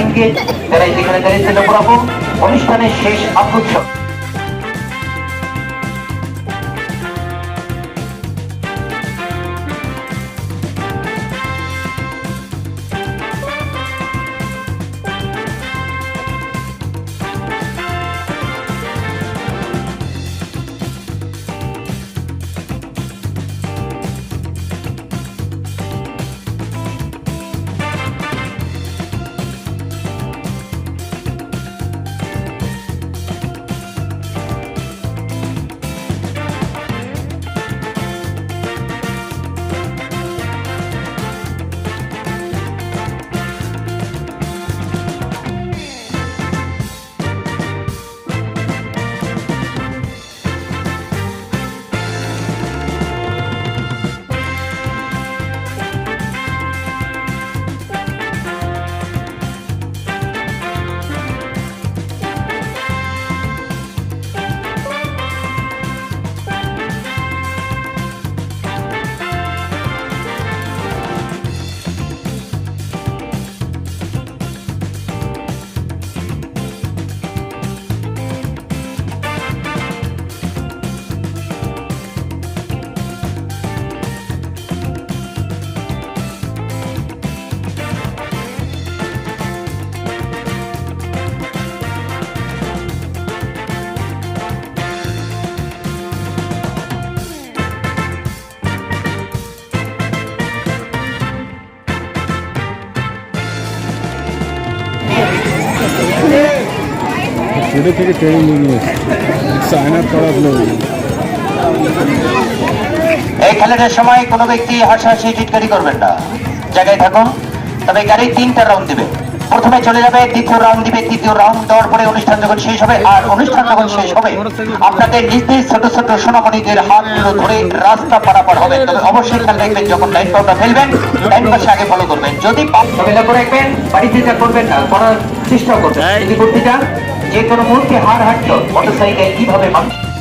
Engage তারা যেখানে দাঁড়িয়ে লক্ষ্য অনুষ্ঠানের শেষ আকর্ষণ। ছোটো থেকে ট্রেনিং নিয়ে চায়নার পড়াগুলো এই খেলাটার সময় কোনো ব্যক্তি হাসাহাসি চিৎকারি করবেন না। জায়গায় থাকুন তবে গাড়ি তিনটা রাউন্ড দিবে। প্রথমে চলে যাবে দ্বিতীয় রাউন্ড দিবে তৃতীয় রাউন্ড দেওয়ার পরে অনুষ্ঠান যখন শেষ হবে আর অনুষ্ঠান যখন শেষ হবে আপনাদের নিজ নিজ ছোট ছোট সোনামণিদের হাতগুলো ধরে রাস্তা পারাপার হবে। তবে অবশ্যই খেয়াল রাখবেন যখন লাইন পাউটা ফেলবেন লাইন পাশে আগে ফলো করবেন। যদি পা- তবে লক্ষ্য রাখবেন বাড়িতে যা করবেন না করার চেষ্টা করবেন। যদি করতে চান যে কোনো মুহূর্তে হার হাঁটত মোটরসাইকেল কীভাবে মানুষ